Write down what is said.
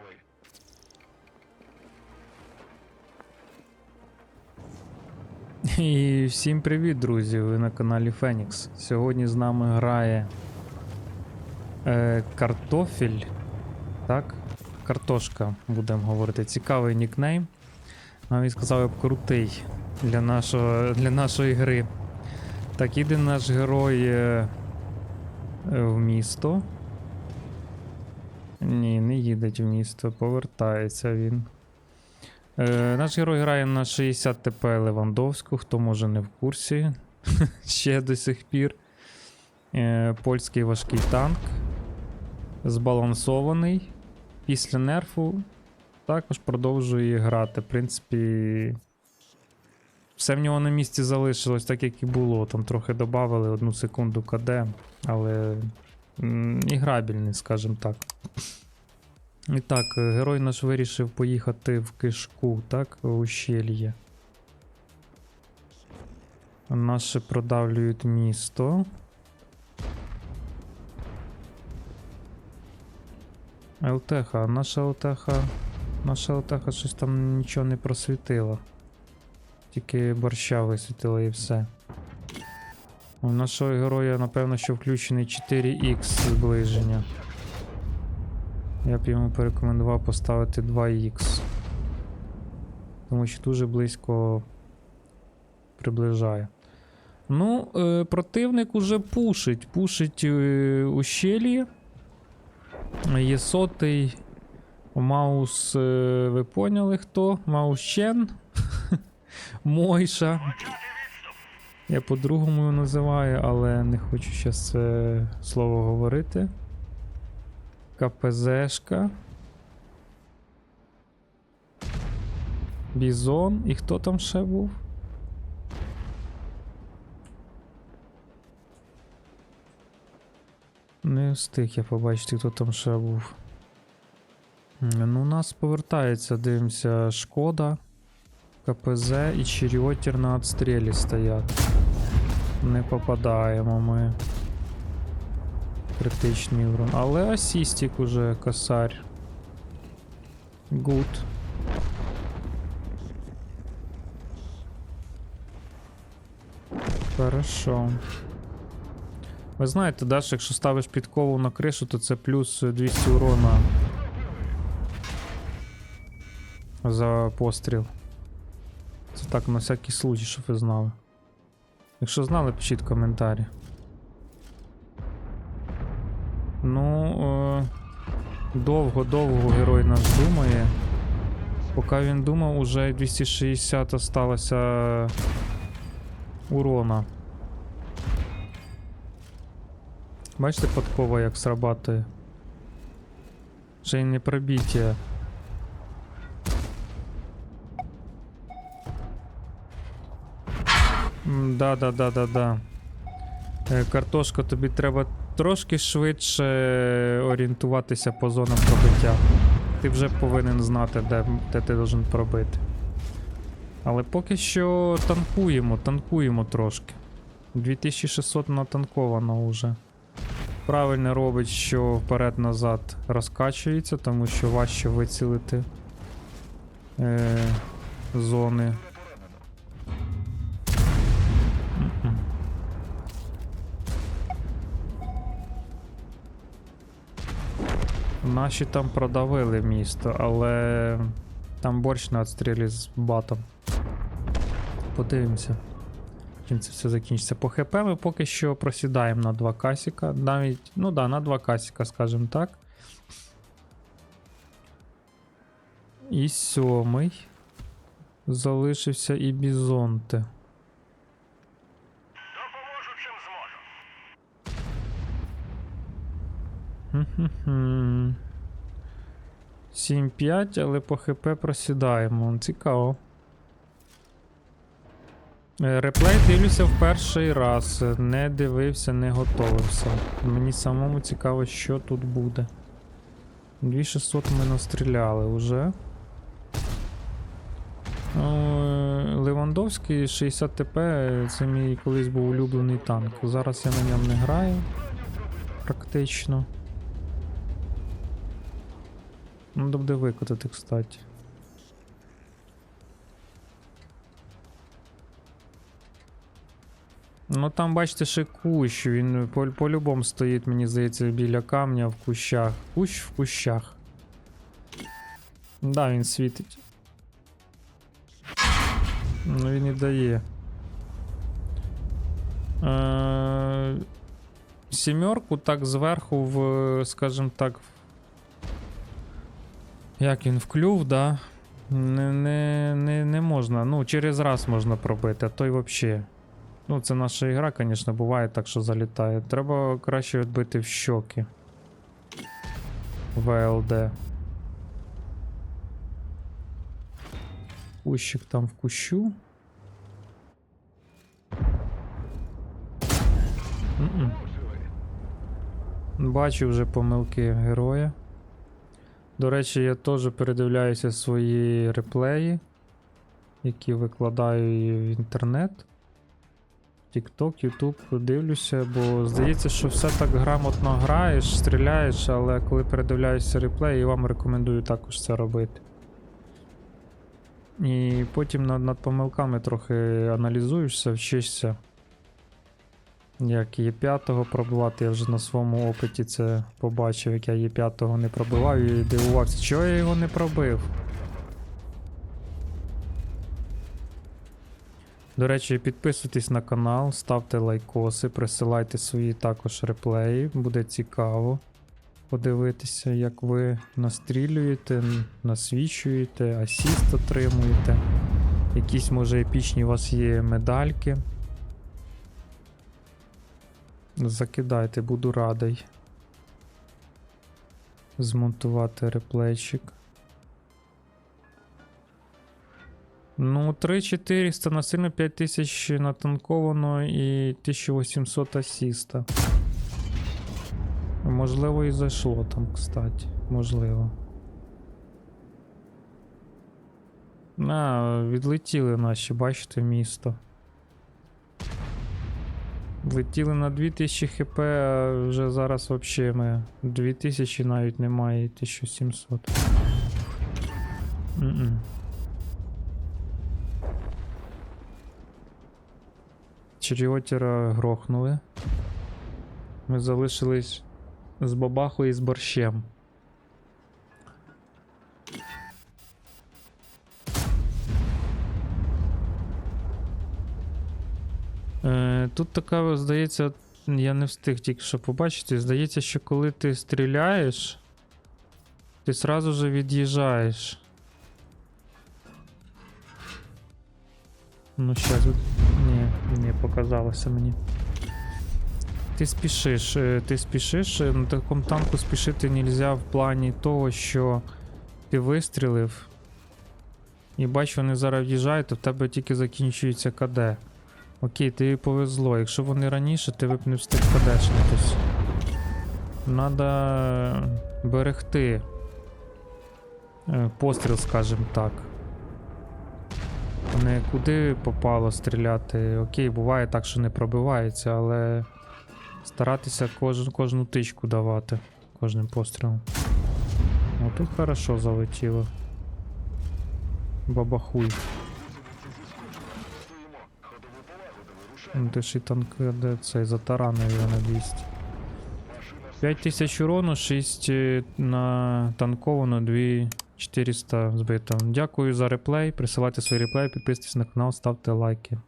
готовий. І всім привіт, друзі! Ви на каналі Фенікс. Сьогодні з нами грає е, картофель. Так? Картошка, будемо говорити. Цікавий нікнейм. Навіть сказав я б крутий для, нашого, для нашої гри. Так, іде наш герой е, в місто. Ні, не їде в місто, повертається він. Е, наш герой грає на 60 ТП Левандовську, хто може не в курсі ще до сих пір. Е, польський важкий танк. Збалансований. Після нерфу також продовжує грати. В принципі, все в нього на місці залишилось так, як і було. Там трохи додали одну секунду КД, але м, іграбельний, скажімо так. І так, е, герой наш вирішив поїхати в кишку, так, в ущелье. Наші продавлюють місто. ЛТХ, наша ЛТХ. Наша ЛТХ щось там нічого не просвітила. Тільки борща висвітила і все. У нашого героя, напевно, що включений 4х зближення. Я б йому порекомендував поставити 2х. Тому що дуже близько приближає. Ну, е, противник уже пушить. Пушить е, ущелье. Є сотий. Маус, е, ви поняли хто? Маущен. Мойша. Я по-другому його називаю, але не хочу зараз це слово говорити. КПЗшка. Бізон. І хто там ще був? Не встиг я побачити, хто там ще був. Ну, у нас повертається, дивимося, шкода, КПЗ і Черіотір на отстрілі стоять. Не попадаємо ми. Критичний урон. Але асістік уже косарь. Гуд. Хорошо. Ви знаєте, да, що якщо ставиш підкову на кришу, то це плюс 200 урона за постріл. Це так на всякий случай, щоб ви знали. Якщо знали, пишіть коментарі. Ну, е, довго-довго герой наш думає. Поки він думав, уже 260 осталося урона. Бачите, подкова як срабатує. Ще й не пробиття. Да, да, да, да, да. Е, Картошка, тобі треба трошки швидше орієнтуватися по зонам пробиття. Ти вже повинен знати, де, де ти должен пробити. Але поки що танкуємо, танкуємо трошки. 2600 натанковано вже. Правильно робить, що вперед-назад розкачується, тому що важче вицілити е, зони. Наші там продавили місто, але там борщ на отстрілі з батом. Подивимося. Чим це все закінчиться. По ХП ми поки що просідаємо на 2 касіка. Навіть, ну да, на 2 касіка, скажімо так. І сьомий. Залишився і бізонте. 7-5, але по ХП просідаємо. Цікаво. Е, Реплей дивлюся в перший раз. Не дивився, не готовився. Мені самому цікаво, що тут буде. 2600 ми настріляли вже. Ну, е, Левандовський 60 ТП це мій колись був улюблений танк. Зараз я на ньому не граю. Практично. Ну, буде викотати, кстати. Ну там, бачите, ще кущ. Він по- по-любому стоїть, мені здається, біля камня в кущах. Кущ в кущах. Да, він світить. Ну він і дає. Е- Сімерку так зверху в, скажімо так, в- як він вклюв, да? Не, не, не, не можна. Ну, через раз можна пробити, а то й взагалі. Ну, це наша ігра, звісно, буває так, що залітає. Треба краще відбити в щоки. ВЛД. Кущик там в кущу. Бачу вже помилки героя. До речі, я теж передивляюся свої реплеї, які викладаю в інтернет. TikTok, YouTube дивлюся, бо здається, що все так грамотно граєш, стріляєш, але коли передивляюся реплеї, я вам рекомендую також це робити. І потім над, над помилками трохи аналізуєшся, вчишся. Як є п'ятого пробивати, я вже на своєму опиті це побачив, як я є п'ятого не пробивав і дивувався, чого я його не пробив. До речі, підписуйтесь на канал, ставте лайкоси, присилайте свої також реплеї, буде цікаво подивитися, як ви настрілюєте, насвічуєте, асіст отримуєте. Якісь, може, епічні у вас є медальки. Закидайте, буду радий. Змонтувати реплейчик. Ну, 3400 на сильно 5000 натанковано і 1800 асіста. Можливо, і зайшло там, кстати. Можливо. А, відлетіли наші, бачите, місто. Влетіли на 2000 хп, а вже зараз взагалі ми 2000 навіть немає, і 1700. М-м. Черіотера грохнули. Ми залишились з бабахою і з борщем. Тут така, здається, я не встиг тільки що побачити. Здається, що коли ти стріляєш, ти сразу же від'їжджаєш. Ну, щас. Ні, не показалося мені. Ти спішиш, е, ти спішиш. е, На такому танку спішити нельзя в плані того, що ти вистрілив. І бач, вони зараз в'їжджають, то в тебе тільки закінчується КД. Окей, тобі повезло. Якщо вони раніше, ти б не встиг КДшнитись. Надо берегти е, постріл, скажімо так. Не куди попало стріляти. Окей, буває так, що не пробивається, але старатися кожну, кожну тичку давати кожним пострілом. Ну тут хорошо залетіло. Бабахуй. Ну ти ж і танк, де цей затаранив його на 200. 5000 урону, 6 е, на танковано, 2400 збито. Дякую за реплей. Присилайте свої реплеї, підписуйтесь на канал, ставте лайки.